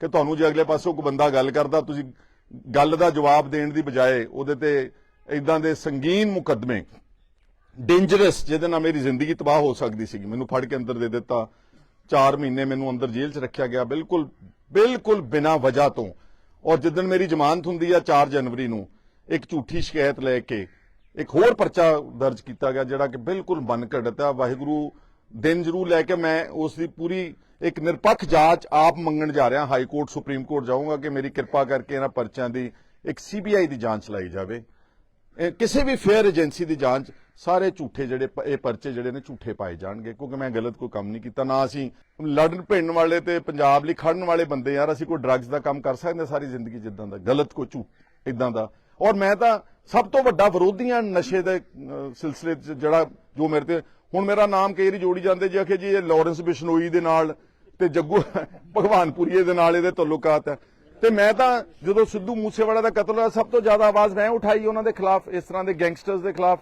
ਕਿ ਤੁਹਾਨੂੰ ਜੇ ਅਗਲੇ ਪਾਸੋਂ ਕੋਈ ਬੰਦਾ ਗੱਲ ਕਰਦਾ, ਤੁਸੀਂ ਗੱਲ ਦਾ ਜਵਾਬ ਦੇਣ ਦੀ ਬਜਾਏ ਉਹਦੇ ਤੇ ਇਦਾਂ ਦੇ ਸੰਗੀਨ ਮੁਕੱਦਮੇ ਡੇਂਜਰਸ ਜਿਹਦੇ ਨਾਲ ਮੇਰੀ ਜ਼ਿੰਦਗੀ ਤਬਾਹ ਹੋ ਸਕਦੀ ਸੀਗੀ। ਮੈਨੂੰ ਫੜ ਕੇ ਅੰਦਰ ਦੇ ਦਿੱਤਾ। 4 ਮਹੀਨੇ ਮੈਨੂੰ ਅੰਦਰ ਜੇਲ੍ਹ 'ਚ ਰੱਖਿਆ ਗਿਆ, ਬਿਲਕੁਲ ਬਿਲਕੁਲ ਬਿਨਾਂ ਵਜ੍ਹਾ ਤੋਂ। ਔਰ ਜਿੱਦਣ ਮੇਰੀ ਜ਼ਮਾਨਤ ਹੁੰਦੀ ਆ 4 ਜਨਵਰੀ ਨੂੰ, ਇੱਕ ਝੂਠੀ ਸ਼ਿਕਾਇਤ ਲੈ ਕੇ ਇੱਕ ਹੋਰ ਪਰਚਾ ਦਰਜ ਕੀਤਾ ਗਿਆ, ਜਿਹੜਾ ਕਿ ਬਿਲਕੁਲ ਮਨ ਘੜਤ ਆ। ਵਾਹਿਗੁਰੂ ਦਿਨ ਜ਼ਰੂਰ ਲੈ ਕੇ ਮੈਂ ਉਸ ਦੀ ਪੂਰੀ ਇੱਕ ਨਿਰਪੱਖ ਜਾਂਚ ਆਪ ਮੰਗਣ ਜਾ ਰਿਹਾ, ਹਾਈ ਕੋਰਟ, ਸੁਪਰੀਮ ਕੋਰਟ ਜਾਊਂਗਾ ਕਿ ਮੇਰੀ ਕਿਰਪਾ ਕਰਕੇ ਇਹਨਾਂ ਪਰਚਿਆਂ ਦੀ ਇੱਕ ਸੀਬੀਆਈ ਦੀ ਜਾਂਚ ਲਾਈ ਜਾਵੇ। ਕਿਸੇ ਵੀ ਫੇਅਰ ਏਜੰਸੀ ਦੀ ਜਾਂਚ, ਸਾਰੇ ਝੂਠੇ ਜਿਹੜੇ ਇਹ ਪਰਚੇ ਜਿਹੜੇ ਨੇ ਝੂਠੇ ਪਾਏ ਜਾਣਗੇ, ਕਿਉਂਕਿ ਮੈਂ ਗਲਤ ਕੋਈ ਕੰਮ ਨਹੀਂ ਕੀਤਾ, ਨਾ ਅਸੀਂ ਲੜਨ ਭਿੜਨ ਵਾਲੇ ਤੇ ਪੰਜਾਬ ਲਈ ਖੜਨ ਵਾਲੇ ਬੰਦੇ ਯਾਰ, ਅਸੀਂ ਕੋਈ ਡਰੱਗਸ ਦਾ ਕੰਮ ਕਰ ਸਕਦੇ ਹਾਂ ਸਾਰੀ ਜ਼ਿੰਦਗੀ ਜਿੱਦਾਂ ਦਾ, ਗਲਤ ਕੋਈ ਝੂਠ ਇਦਾਂ ਦਾ। ਔਰ ਮੈਂ ਤਾਂ ਸਭ ਤੋਂ ਵੱਡਾ ਵਿਰੋਧੀ ਹਾਂ ਨਸ਼ੇ ਦੇ ਸਿਲਸਿਲੇ 'ਚ ਜਿਹੜਾ ਜੋ ਮੇਰੇ ਤੇ ਹੁਣ ਮੇਰਾ ਨਾਮ ਕਈ ਵਾਰੀ ਜੋੜੀ ਜਾਂਦੇ ਜੇ ਆਖੇ ਜੀ ਇਹ ਲਾਰੈਂਸ ਬਿਸ਼ਨੋਈ ਦੇ ਨਾਲ ਤੇ ਜੱਗੂ ਭਗਵਾਨਪੁਰੀਏ ਦੇ ਨਾਲ ਇਹਦੇ ਤਾਲੁਕਾਤ ਹੈ। ਤੇ ਮੈਂ ਤਾਂ ਜਦੋਂ ਸਿੱਧੂ ਮੂਸੇਵਾਲਾ ਦਾ ਕਤਲ ਹੋਇਆ, ਸਭ ਤੋਂ ਜ਼ਿਆਦਾ ਆਵਾਜ਼ ਮੈਂ ਉਠਾਈ ਉਹਨਾਂ ਦੇ ਖਿਲਾਫ, ਇਸ ਤਰ੍ਹਾਂ ਦੇ ਗੈਂਗਸਟਰਸ ਦੇ ਖਿਲਾਫ।